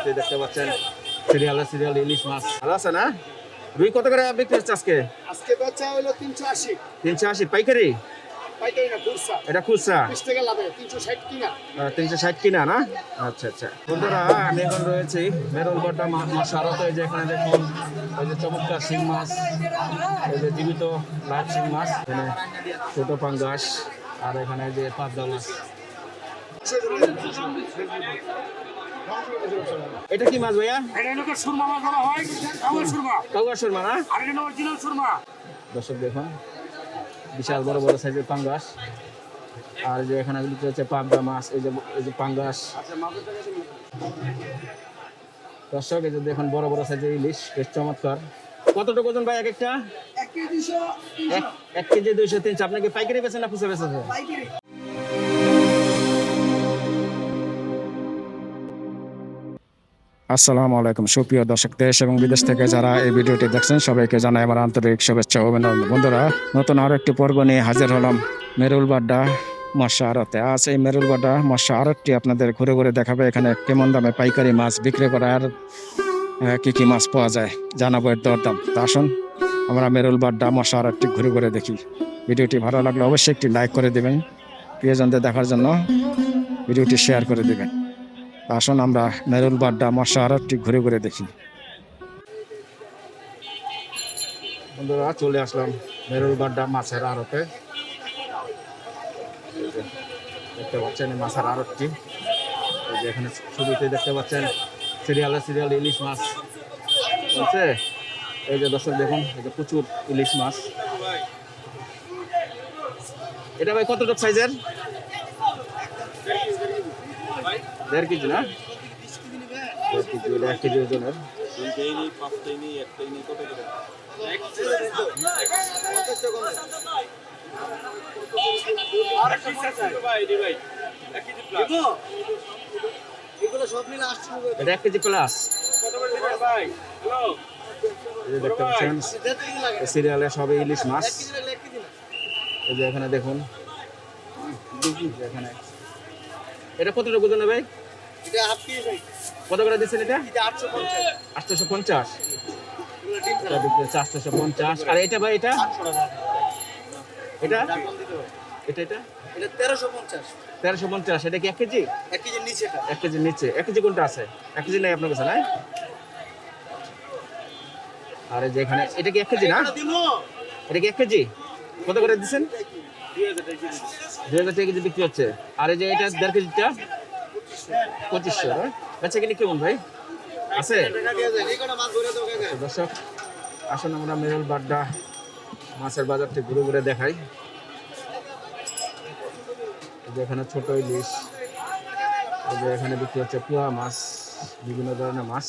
ছবিতে দেখতে পাচ্ছেন সিরিয়ালে সিরিয়াল ইলিশ মাছ ভালো আছে না? রুই কত করে বিক্রি হচ্ছে আজকে? আজকে বেচা হলো তিনশো আশি। তিনশো আশি। পাইকারি? এটা খুচরা। তিনশো ষাট কিনা। না? আচ্ছা আচ্ছা। বন্ধুরা আমি এখন রয়েছি আরত এই যে এখানে দেখুন এই যে চমৎকার শিং মাছ এই যে জীবিত লাভ শিং মাছ এখানে ছোট পাঙ্গাস আর এখানে যে পাবদা মাছ। এটা কি মাছ ভাইয়া? এটা হলো সুরমা মাছ বলা হয়? আমার সুরমা। কাউয়া শর্মা না? আর এটা অরিজিনাল সুরমা। দর্শক দেখুন বিশাল বড় বড় সাইজের পাঙ্গাস। আর যে এখানে হচ্ছে? পাবদা মাছ এই যে এই যে পাঙ্গাস। দর্শক এই যে দেখুন বড় বড় সাইজের ইলিশ বেশ চমৎকার। কতটুকু ওজন ভাই এক একটা? এক কেজি দুইশো তিনশো। আপনাকে পাইকারি বেছেন না খুচরা বেছেন আসসালামু আলাইকুম। সুপ্রিয় দর্শক দেশ এবং বিদেশ থেকে যারা এই ভিডিওটি দেখছেন সবাইকে জানাই আমার আন্তরিক শুভেচ্ছা অভিনন্দন। বন্ধুরা নতুন আরও একটি পর্ব নিয়ে হাজির হলাম মেরুল বাড্ডা মৎস্য আড়তে আজ এই মেরুল বাড্ডা মৎস্য আড়তটি আপনাদের ঘুরে ঘুরে দেখাবে। এখানে কেমন দামে পাইকারি মাছ বিক্রি করা আর আহ, কি কি মাছ পাওয়া যায় জানাব এর দরদাম। তা আসুন আমরা মেরুল বাড্ডা মৎস্য আড়তটি ঘুরে ঘুরে দেখি। ভিডিওটি ভালো লাগলে অবশ্যই একটি লাইক করে দেবেন প্রিয়জনদের দেখার জন্য ভিডিওটি শেয়ার করে দেবেন। আসুন, আমরা মেরুল বাড্ডা মশা আর একটি ঘুরে ঘুরে দেখি। বন্ধুরা, চলে আসলাম মেরুল বাড্ডা মাছের আড়তে। দেখতে পাচ্ছেন মাছের আড়তটি। এখানে ছবিতে দেখতে পাচ্ছেন সিরিয়ালে সিরিয়াল ইলিশ মাছ বলছে এই যে দর্শক, দেখুন, এই যে প্রচুর ইলিশ মাছ। এটা ভাই কতটুক সাইজের? দেড় কেজি না? দেড় কেজি এটা এক কেজি ওজনের এগুলো সব মিলে আসছে এটা এক কেজি প্লাস দেখতে পাচ্ছেন সিরিয়ালে সবে ইলিশ মাছ। এই যে এখানে দেখুন এখানে। এটা কতটুকু ওজন ভাই এটা হাফ কেজি কত করে দিচ্ছেন এটা? এটা পঞ্চাশ। আটশোশো পঞ্চাশ। আর এটা ভাই এটা? এটা? এটা এটা এটা? তেরোশো পঞ্চাশ। তেরোশো পঞ্চাশ। এটা কি এক কেজি? এক কেজির নিচে এক কেজির নিচে। এক কেজি কোনটা আছে? এক কেজি নাই আপনার কাছে নাই? আর এই যে এখানে এটা কি এক কেজি না? এটা কি এক কেজি? কত করে দিচ্ছেন? কেজি বিক্রি হচ্ছে। আর এই যে এটা দেড় কেজিটা, পঁচিশশো হ্যাঁ? কেমন ভাই? আছে? মাছের বাজারটি ঘুরে ঘুরে দেখাই। এই যে এখানে ছোট ইলিশ এখানে বিক্রি হচ্ছে পুয়া মাছ, বিভিন্ন ধরনের মাছ।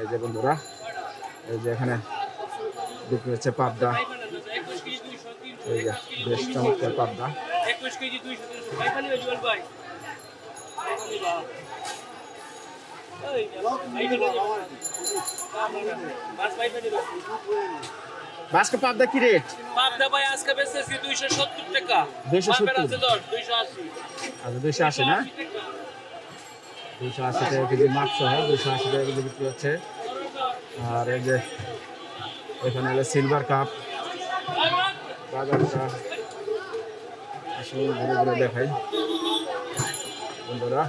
এই যে বন্ধুরা, এই যে এখানে বিক্রি হচ্ছে পাবদা। এই যে বেশ চমৎকার পাবদা। একুশ কেজি দুইশো তিনশো। পাইখানি হয়ে জল ভাই। মাছ পাবদা কি রেট? পাবদা ভাই আজকে বেচতেছি দুইশো সত্তর টাকা। 270 আছে দশ দুইশো আশি। আচ্ছা দুইশো আশি না? দুইশো আশি টাকা। কেজি মাছ সহ দুইশো আশি টাকা কেজি বিক্রি হচ্ছে। আর এই যে এখানে হলো সিলভার কাপ বাজারটা আসলে ঘুরে ঘুরে দেখাই। বন্ধুরা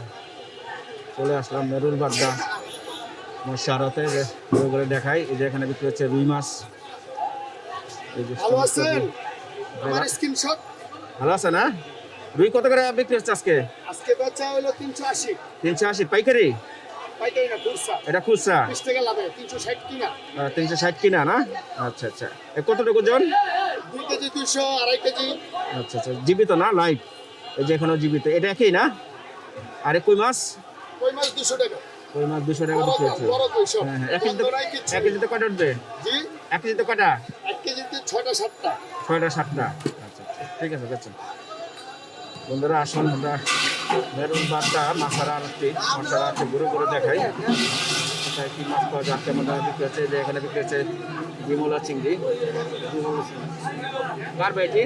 চলে আসলাম মেরুল বাড্ডা মশারতে যে ঘুরে ঘুরে দেখাই। এই যে এখানে বিক্রি হচ্ছে রুই মাছ। ভালো আছে না রুই কত করে বিক্রি হচ্ছে আজকে? আজকে বেচা হলো তিনশো আশি। তিনশো আশি পাইকারি? এটা খুচরা। তিনশো ষাট কিনা? না? আচ্ছা আচ্ছা। কতটুকু দুইশো আচ্ছা আচ্ছা। জীবিত না লাইভ? এই যে এখনও জীবিত। এটা একই না? আরে কই মাছ? কই মাছ দুশো টাকা। কই মাছ দুশো টাকা বিক্রি হচ্ছে। হ্যাঁ হ্যাঁ। এক কেজিতে এক কেজিতে কটা উঠবে? এক কেজিতে কটা? এক কেজিতে ছয়টা সাতটা। ছয়টা সাতটা। আচ্ছা আচ্ছা। ঠিক আছে বেচুন বন্ধুরা আসুন আমরা মেরুন বাদটা মাছারা আরতি মশারা আরতি ঘুরে ঘুরে দেখাই। কোথায় কি মাছ পাওয়া যায় কেমন দামে বিক্রি হচ্ছে যে এখানে বিক্রি হচ্ছে বিমলা চিংড়ি। কার ভাই এটি?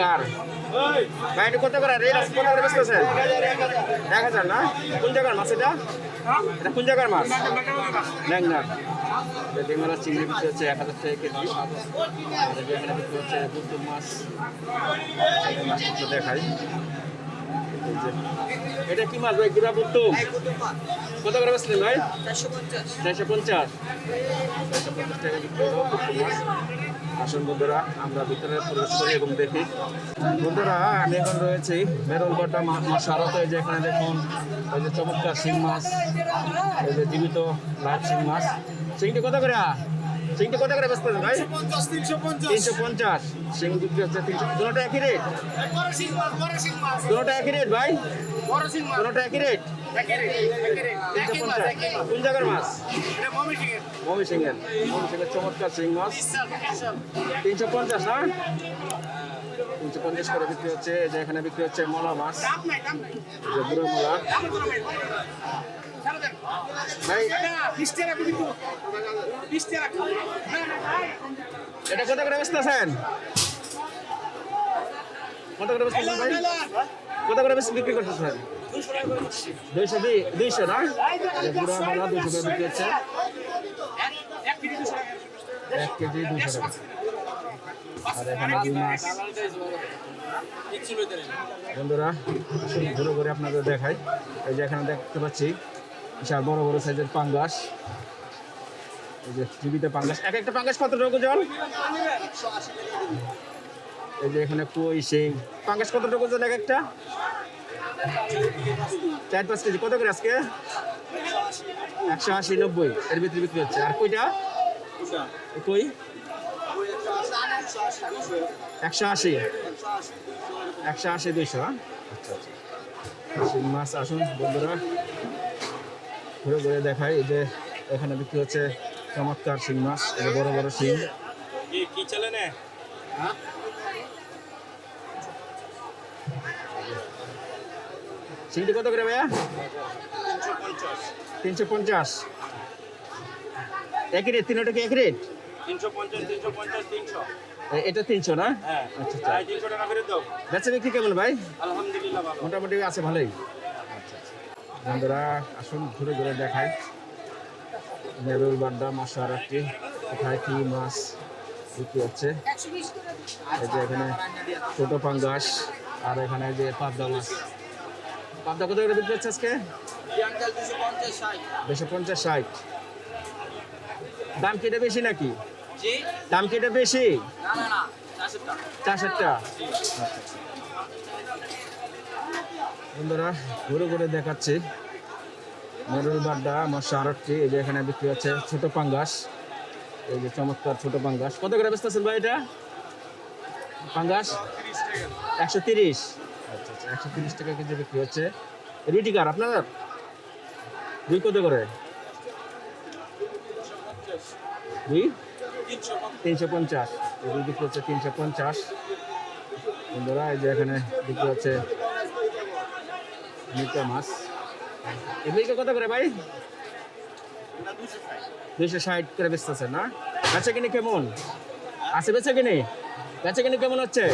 কার? ভাই, এটি কত করে? রেট কত করে ব্যস্ত আছে? এক হাজার না? কোন জায়গার মাছ এটা? এটা কোন জায়গার মাছ? ল্যাংনার ডিমালা চিংড়ি বিক্রি হচ্ছে এক হাজার টাকা কেজি। আর এখানে বিক্রি হচ্ছে মাছ। মাছগুলো দেখাই। এটা কি মাছ ভাই? গুড়া বুত্তু কত করে বেচলেন ভাই? চারশো পঞ্চাশ। চারশো পঞ্চাশ। টাকা বিক্রি হলো বুত্তু মাছ। আসুন বন্ধুরা আমরা ভিতরে প্রবেশ করি এবং দেখি। বন্ধুরা আমি এখন রয়েছি মেরুলগড়টা মাছ আরতে যে এখানে দেখুন ওই যে চমৎকার শিং মাছ এই যে জীবিত লাইভ শিং মাছ। শিংটি কত করে? শিংটি কত করে বেচতেছেন ভাই? তিনশো পঞ্চাশ শিং বিক্রি হচ্ছে তিনশো দুটোটা একই রেট সিং সিং দুটোটা একই রেট ভাই? সিং দুটোটা একই রেট। কোন জায়গার মাছ? মমি সিংয়ের। মমি সিংয়ের চমৎকার শিং মাছ। তিনশো পঞ্চাশ না? তিনশো পঞ্চাশ করে বিক্রি হচ্ছে যে এখানে বিক্রি হচ্ছে মলা মাছ। যে বুড়ো মলা। এটা করে করে। কত করে বেচতেছেন কত করে বেচতেছেন ভাই? কত করে বেশি বিক্রি করতেছেন দুইশো দুই- দুইশো না? মলা দুইশো করে বিক্রি হচ্ছে এক কেজি দুশো টাকা। বন্ধুরা ঘুরে ঘুরে আপনাদের দেখাই। এই যে এখানে দেখতে পাচ্ছি বিশাল বড় বড় সাইজের পাঙ্গাস। এই যে টিভিতে পাঙ্গাস। এক একটা পাঙ্গাস কত টাকা ওজন এই যে এখানে কই শিং পাঙ্গাস কত টাকা ওজন এক একটা? চার পাঁচ কেজি। কত করে আজকে? একশো আশি, নব্বই। এর ভিতরে বিক্রি হচ্ছে। আর কইটা? কই? একশো আশি। একশো আশি, দুইশো হ্যাঁ? আচ্ছা আচ্ছা। মাছ আসুন, বন্ধুরা। ঘুরে ঘুরে দেখাই এই যে এখানে বিক্রি হচ্ছে চমৎকার শিং মাছ এই বড় বড় শিং। কি চলে না কত করে ভাইয়া? তিনশো পঞ্চাশ। একই রেট তিনটা কি একই রেট? এটা তিনশো না? হ্যাঁ। আচ্ছা আচ্ছা। বেচা বিক্রি কেমন ভাই? আলহামদুলিল্লাহ মোটামুটি আছে ভালোই। বন্ধুরা আসুন ঘুরে ঘুরে দেখাই। নেরুল বাড্ডা মশার একটি কোথায় কি মাছ বিক্রি হচ্ছে? এই যে এখানে ছোট পাঙ্গাস আর এখানে যে পাবদা মাছ। পাবদা কত করে বিক্রি হচ্ছে আজকে? দুশো পঞ্চাশ ষাট। দাম কেটে বেশি নাকি? দাম কি এটা বেশি? চারশোটা বন্ধুরা, ঘুরে ঘুরে দেখাচ্ছি। মেরুল বাড্ডা মশা আরটটি এই যে এখানে বিক্রি হচ্ছে ছোট পাঙ্গাস। এই যে চমৎকার ছোট পাঙ্গাস। কত করে বেচতেছেন ভাই এটা? পাঙ্গাস? একশো তিরিশ। আচ্ছা আচ্ছা একশো তিরিশ টাকা কেজি বিক্রি হচ্ছে। রিটিকার আপনার? দুই কত করে? দুই তিনশো পঞ্চাশ। বিক্রি হচ্ছে তিনশো পঞ্চাশ। বন্ধুরা, এই যে এখানে বিক্রি হচ্ছে মিটা মাছ। এগুলিকে কত করে ভাই? দুইশো ষাট করে বেচতেছে না? বেচা কিনে কেমন? আছে বেচা কিনে? বেচা কিনে কেমন হচ্ছে?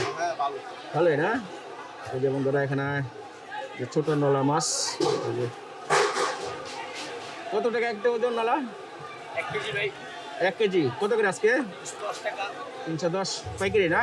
ভালোই না? এই যে বন্ধুরা এখানে যে ছোট নলা মাছ কত টাকা একটা ওজন নলা? এক কেজি ভাই। এক কেজি। কত করে আজকে? দশ টাকা তিনশো দশ। পাইকারি না?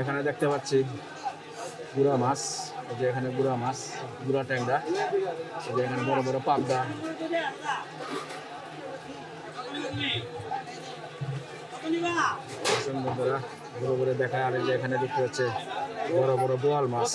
এখানে দেখতে পাচ্ছি গুড়া মাছ যে এখানে গুড়া মাছ, গুড়া ট্যাংরা, এই যে এখানে বড় বড় পাবদা। বন্ধুরা, ঘুরে ঘুরে দেখায় আর যে এখানে বিক্রি হচ্ছে বড় বড় বোয়াল মাছ।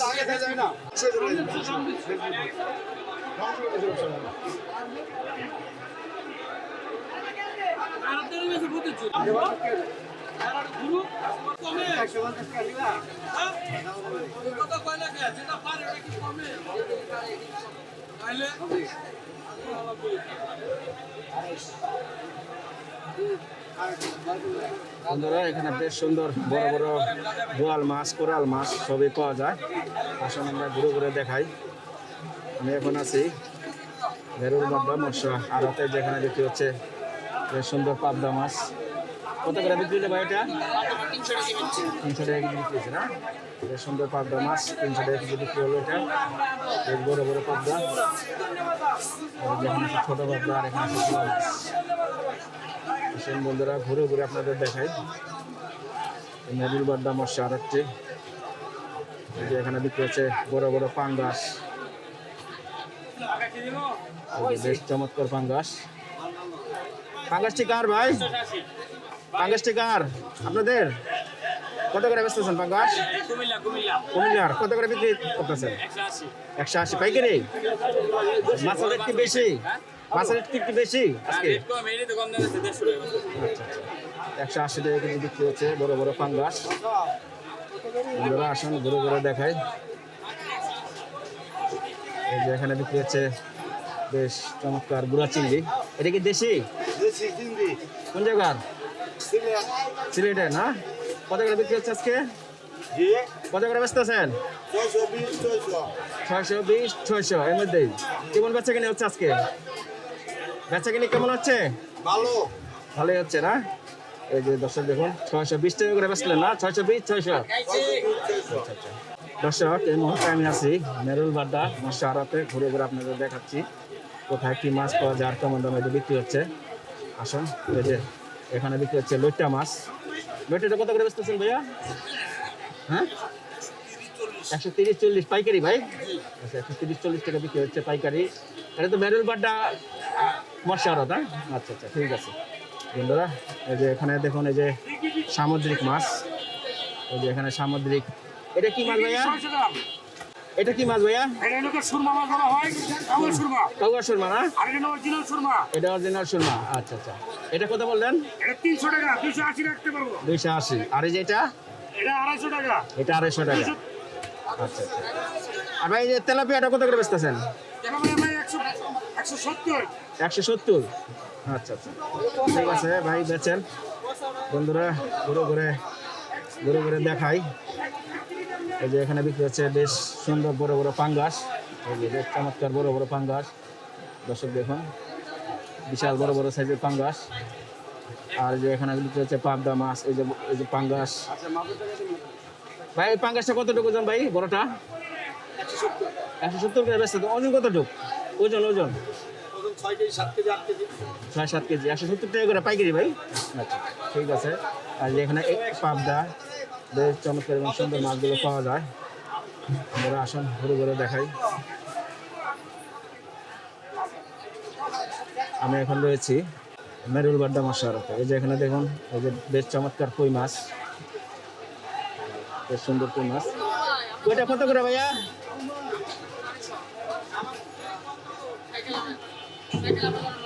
বন্ধুরা, এখানে বেশ সুন্দর বড় বড় বোয়াল মাছ, কোরাল মাছ সবই পাওয়া যায়। আসুন আমরা ঘুরে ঘুরে দেখাই। আমি এখন আছি ভেরুল বাড্ডা মশা আর যেখানে বিক্রি হচ্ছে বেশ সুন্দর পাবদা মাছ। এটা? সুন্দর মাছ বিক্রি হলো এটা। বড় বড় বন্ধুরা, ঘুরে ঘুরে আপনাদের দেখাই। নদীর বাড্ডা মৎস্য আর একটি এখানে বিক্রি হচ্ছে বড় বড় পাঙ্গাস। বেশ চমৎকার পাঙ্গাস। পাঙ্গাসটি কার ভাই? পাঙ্গাসটি কার আপনাদের কত করে বেচতেছেন পাঙ্গাস কুমিল্লা কুমিল্লা। কুমিল্লার কত করে বিক্রি করতেছেন? একশো আশি। পাইকারি? মাছের রেট কি বেশি? মাছের রেট কি একটু বেশি? আজকে? দেড়শো টাকা আচ্ছা আচ্ছা। একশো আশি টাকা কেজি বিক্রি হচ্ছে বড় বড় পাঙ্গাস। বন্ধুরা আসুন ঘুরে ঘুরে দেখাই। এই যে এখানে বিক্রি হচ্ছে বেশ চমৎকার গুড়া চিংড়ি। এটা কি দেশি? কোন জায়গার? সিলেটে না? কত করে বিক্রি হচ্ছে আজকে? কত করে ব্যস্ত আছেন? ছয়শো বিশ ছয়শো। এর মধ্যেই। কেমন বেচা কিনে হচ্ছে আজকে? বেচা কিনে কেমন হচ্ছে? ভালো। ভালোই হচ্ছে না? এই যে দর্শক দেখুন ছয়শো বিশ টাকা করে বেচলেন না? ছয়শো বিশ ছয়শো। দর্শক এই মুহূর্তে আমি আছি মেরুল বাড্ডা মশারাতে ঘুরে ঘুরে আপনাদের দেখাচ্ছি। কোথায় কি মাছ পাওয়া যায় আর কেমন দামে বিক্রি হচ্ছে? আসুন এই যে এখানে বিক্রি হচ্ছে লইট্টা মাছ। লইট্টাটা কত করে বেচতেছেন ভাইয়া? হ্যাঁ? একশো তিরিশ চল্লিশ পাইকারি ভাই? আচ্ছা একশো তিরিশ চল্লিশ টাকা বিক্রি হচ্ছে পাইকারি। এটা তো মেরুল বাড্ডা মশারত হ্যাঁ? আচ্ছা আচ্ছা ঠিক আছে। বন্ধুরা, এই যে এখানে দেখুন, এই যে সামুদ্রিক মাছ। এই যে এখানে সামুদ্রিক এটা কি মাছ ভাইয়া? এটা কি মাছ ভাইয়া? এটা এলাকা সুরমা মাছ বলা হয়? কাউয়া সুরমা। কাউয়া সুরমা না? আর এটা অরিজিনাল সুরমা। এটা অরিজিনাল সুরমা। আচ্ছা আচ্ছা। এটা কত বললেন? এটা তিনশো টাকা দুশো আশি রাখতে পারব। দুইশো আশি। আর এই যে এটা? এটা আড়াইশো টাকা। এটা আড়াইশো টাকা। আচ্ছা আচ্ছা। আর ভাই এই তেলাপিয়াটা কত করে বেচতেছেন? মানে ভাই একশো একশো সত্তর। একশো সত্তর? আচ্ছা আচ্ছা। ঠিক আছে ভাই বেচেন। বন্ধুরা ঘুরে ঘুরে ঘুরে ঘুরে দেখাই। এই যে এখানে বিক্রি হচ্ছে বেশ সুন্দর বড় বড় পাঙ্গাস। এই যে বেশ চমৎকার বড় বড় পাঙ্গাস। দর্শক দেখুন, বিশাল বড় বড় সাইজের পাঙ্গাস। আর যে এখানে বিক্রি হচ্ছে পাবদা মাছ, এই যে এই যে পাঙ্গাস। ভাই, এই পাঙ্গাসটা কতটুকু ওজন ভাই বড়টা? একশো সত্তর করে বেচতে তো, ওজন কতটুকু? ওজন ওজন। ছয় সাত কেজি একশো সত্তর টাকা করে পাইকারি ভাই। আচ্ছা ঠিক আছে। আর যে এখানে পাবদা বেশ চমৎকার এবং সুন্দর মাছগুলো পাওয়া যায়। আমরা আসুন, ঘুরে ঘুরে দেখাই। আমি এখন রয়েছি মেরুল বাড্ডা মশারতে এই যে এখানে দেখুন, এই যে বেশ চমৎকার কই মাছ। বেশ সুন্দর কই মাছ। কইটা কত করে ভাইয়া?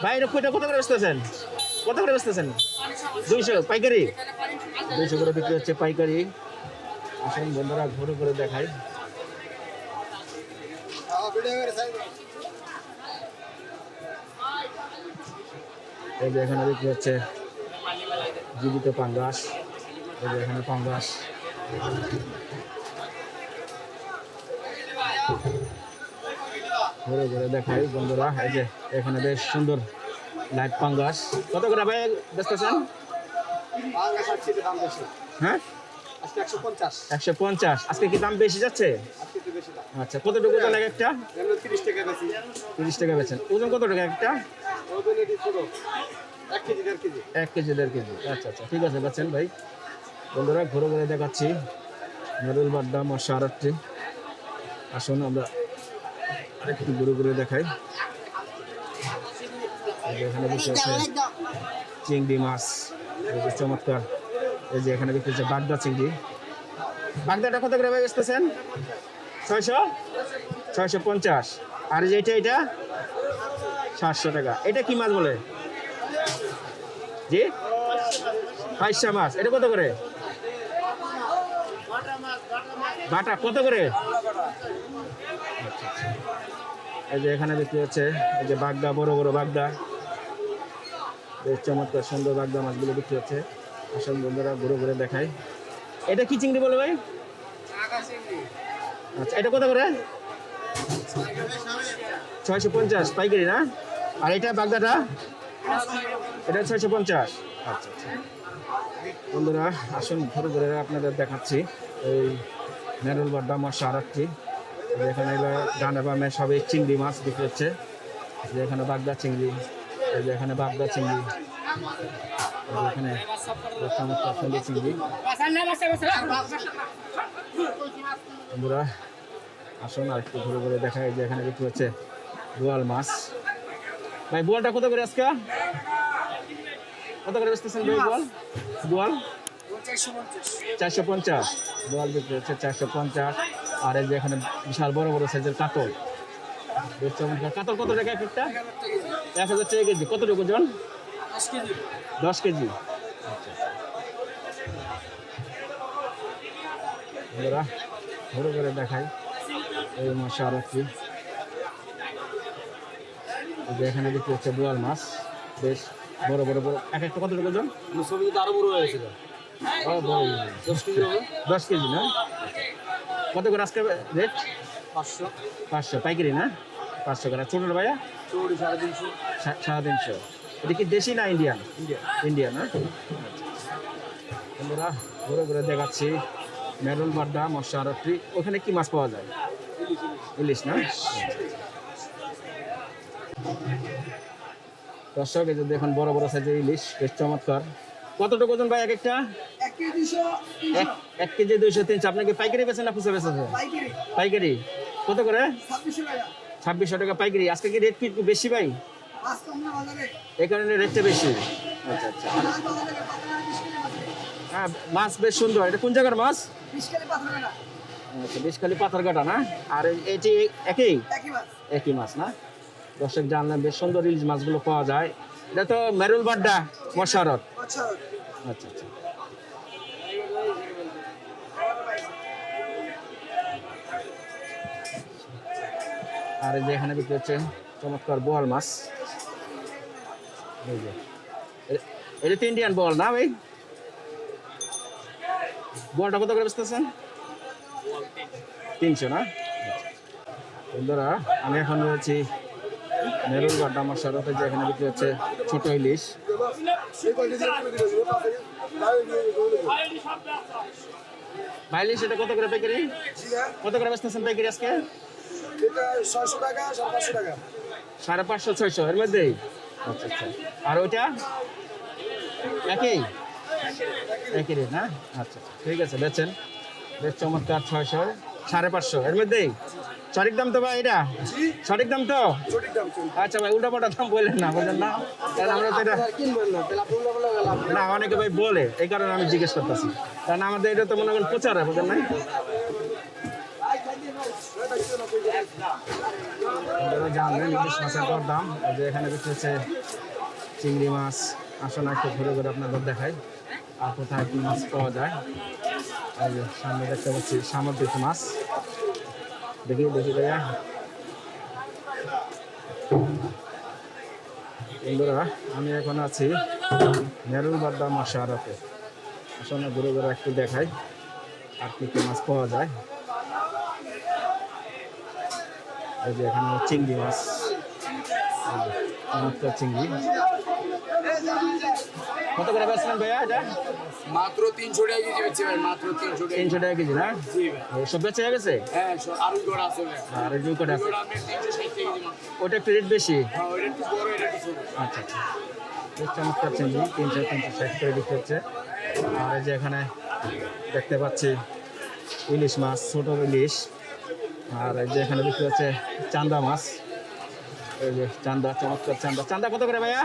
ভাই কইটা কত করে বেচতেছেন? কত করে বেচতেছেন? দুইশো, পাইকারি? দুইশো করে বিক্রি হচ্ছে পাইকারি। আসুন বন্ধুরা, ঘুরে ঘুরে দেখাই। এই যে এখানে বিক্রি হচ্ছে জীবিত পাঙ্গাস। এই যে এখানে পাঙ্গাস। ঘুরে ঘুরে দেখাই বন্ধুরা, এই যে এখানে বেশ সুন্দর লাইট পাঙ্গাস। কত করে ভাই বেশি হ্যাঁ? একশো পঞ্চাশ। আজকে কি দাম বেশি যাচ্ছে? আচ্ছা কতটুকু ওজন এক একটা? তিরিশ টাকা বেশি বেচেন। ওজন কত টাকা একটা? এক কেজি, দেড় কেজি। আচ্ছা আচ্ছা ঠিক আছে, বেচেন ভাই। বন্ধুরা, ঘুরে ঘুরে দেখাচ্ছি। মেরুল বাড্ডা, মশা আরেকটি। আসুন আমরা আরেকটু ঘুরে ঘুরে দেখাই। চিংড়ি মাছ। এই চমৎকার। এই যে এখানে হচ্ছে বাগদা চিংড়ি। বাগদাটা কত ভাই বেচতেছেন? ছয়শো? ছয়শো পঞ্চাশ। আর যে এটা এটা? সাতশো টাকা। এটা কি মাছ বলে? জি? মাছ। এটা কত করে? বাটা কত করে? এই যে এখানে বিক্রি হচ্ছে এই যে বাগদা, বড় বড় বাগদা। বেশ চমৎকার সুন্দর বাগদা মাছগুলো বিক্রি হচ্ছে। আসল বন্ধুরা ঘুরে ঘুরে দেখায় এটা কি চিংড়ি বলে ভাই? আচ্ছা এটা কত করে? ছয়শো পঞ্চাশ পাইকারি না? আর এটা বাগদাটা? এটা ছয়শো পঞ্চাশ। আচ্ছা আচ্ছা। বন্ধুরা আসুন ঘুরে ঘুরে আপনাদের দেখাচ্ছি। এই মেরুল বাড্ডা মশা আর এখানে এলো ডানে বামে সবই চিংড়ি মাছ বিক্রি হচ্ছে। এখানে বাগদা চিংড়ি এখানে বাগদা চিংড়ি। এখানে চিংড়ি। আসুন আর একটু ঘুরে ঘুরে দেখা যে এখানে বিক্রি হচ্ছে বোয়াল মাছ। ভাই, বোয়ালটা কত করে আজকে? কত করে বেচতেছেন ভাই বোয়াল? বোয়াল? চারশো পঞ্চাশ। বোয়াল বিক্রি হচ্ছে চারশো পঞ্চাশ। আর এই যে এখানে বিশাল বড় বড় সাইজের কাতল। কাতল কত টাকা এক একটা? এক হাজার টাকা কেজি। কতটুকু ওজন দশ কেজি। আচ্ছা বন্ধুরা ঘুরে ঘুরে দেখাই। এই মাছ আর একটি। এখানে বিক্রি হচ্ছে বোয়াল মাছ। বেশ বড় বড় বড়। এক একটা কতটুকু ওজন ছবিতে আরও বড় হয়েছিল দশ কেজি না? কত করে আজকে রেট পাঁচশো। পাঁচশো। পাইকারি না? পাঁচশো করে ছোটো ভাইয়া? সাড়ে তিনশো। সা- সাড়ে তিনশো। এটা কি দেশি না ইন্ডিয়ান ইন্ডিয়া ইন্ডিয়ান না বন্ধুরা ঘুরে ঘুরে দেখাচ্ছি। মেরুল বাড্ডা মশা আরত্রি ওখানে কি মাছ পাওয়া যায়? ইলিশ। না? দর্শক এই যে দেখুন বড় বড় সাইজের ইলিশ বেশ চমৎকার। কতটুকু ওজন ভাই এক একটা? এক কেজি দুইশো। তিনশো। আপনাকে পাইকারি বেছেন না খুচরা পাইকারি। পাইকারি। কত করে? ছাব্বিশশো টাকা। ছাব্বিশশো টাকা পাইকারি। আজকে কি রেট কি একটু বেশি ভাই? এই কারণে রেটটা বেশি। আচ্ছা আচ্ছা। হ্যাঁ মাছ বেশ সুন্দর। এটা কোন জায়গার মাছ? আচ্ছা বেশ খালি পাথর কাটা না? আর এটি একই? একই মাছ একই মাছ না? দর্শক জানলেন বেশ সুন্দর ইলিশ মাছগুলো পাওয়া যায়। এটা তো মেরুল বাড্ডা মশারত। আচ্ছা আচ্ছা। আর এই যে এখানে বিক্রি হচ্ছে চমৎকার বোয়াল মাছ। এই যে। এটা তো ইন্ডিয়ান বল, না ভাই? বোয়ালটা কত করে বেচতেছেন? তিনশো, না? বন্ধুরা, আমি এখন রয়েছি মেরুল বাড্ডা আমার শরতে যে এখানে বিক্রি হচ্ছে ছোট ইলিশ। ভাইলি সেটা কত করে পাইকারি কত করে বেচতেছেন পাইকারি আজকে? এটা ছয়শো টাকা সাড়ে পাঁচশো টাকা। সাড়ে পাঁচশো ছয়শো এর মধ্যেই আচ্ছা আচ্ছা। আর ওইটা? একই? একই রেট না? আচ্ছা আচ্ছা। ঠিক আছে বেচেন। বেশ চমৎকার ছয়শো সাড়ে পাঁচশো। এর মধ্যেই সঠিক দাম তো ভাই এটা? সঠিক দাম তো? আচ্ছা ভাই উল্টা পাল্টা দাম বললেন না বললেন না। কারণ আমরা তো এটা না অনেকে ভাই বলে এই কারণে আমি জিজ্ঞেস করতেছি। কারণ আমাদের এটা তো মনে করেন প্রচার বুঝলেন না আপনারা জানবেন ইলিশ মাছের দর দাম। যে এখানে বিক্রি হচ্ছে চিংড়ি মাছ, আসলে একটু ঘুরে ঘুরে আপনাদের দেখাই। আর কোথায় কি মাছ পাওয়া যায়। আর সামনে দেখতে পাচ্ছি সামুদ্রিক মাছ। দেখি দেখি ভাইয়া বন্ধুরা, আমি এখন আছি মেরুল বাড্ডা মশারতে। আসলে ঘুরে ঘুরে একটু দেখাই, আর কি কি মাছ পাওয়া যায়। এই যে এখানে চিংড়ি মাছ। চমৎকার চিংড়ি। কত করে বেচলেন ভাইয়া এটা? মাত্র তিনশো টাকা কেজি বেচছে ভাই মাত্র তিনশো টাকা তিনশো টাকা কেজি না? সব বেচে হয়ে গেছে? হ্যাঁ আরও জোড়া আছে আর দুই কটা আছে। ওটা একটু রেট বেশি? হ্যাঁ আচ্ছা আচ্ছা। চমৎকার চিংড়ি তিনশো তিনশো ষাট করে বিক্রি হচ্ছে। আর এই যে এখানে দেখতে পাচ্ছি ইলিশ মাছ ছোট ইলিশ। আর এই যে এখানে বিক্রি হচ্ছে চান্দা মাছ। এই যে চান্দা চমৎকার চান্দা। চান্দা কত করে ভাইয়া?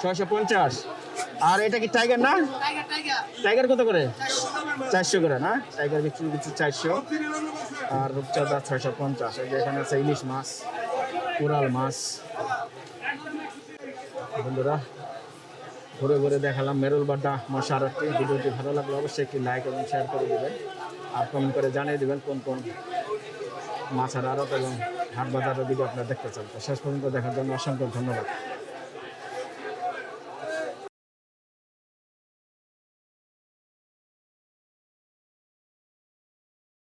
ছয়শো পঞ্চাশ। আর এটা কি টাইগার না? টাইগার কত করে? চারশো। করে না? টাইগার বিক্রি দিচ্ছে চারশো। আর রূপচাঁদা ছয়শো পঞ্চাশ। এই যে এখানে আছে ইলিশ মাছ কোরাল মাছ। বন্ধুরা ঘুরে ঘুরে দেখালাম মেরুল বাড্ডা মশার ভিডিওটি ভালো লাগলে অবশ্যই একটি লাইক এবং শেয়ার করে দেবেন। আর কমেন্ট করে জানিয়ে দেবেন কোন কোন মাছের আড়ত এবং হাট বাজারের দিকে আপনারা দেখতে চান। তো শেষ পর্যন্ত দেখার জন্য অসংখ্য ধন্যবাদ।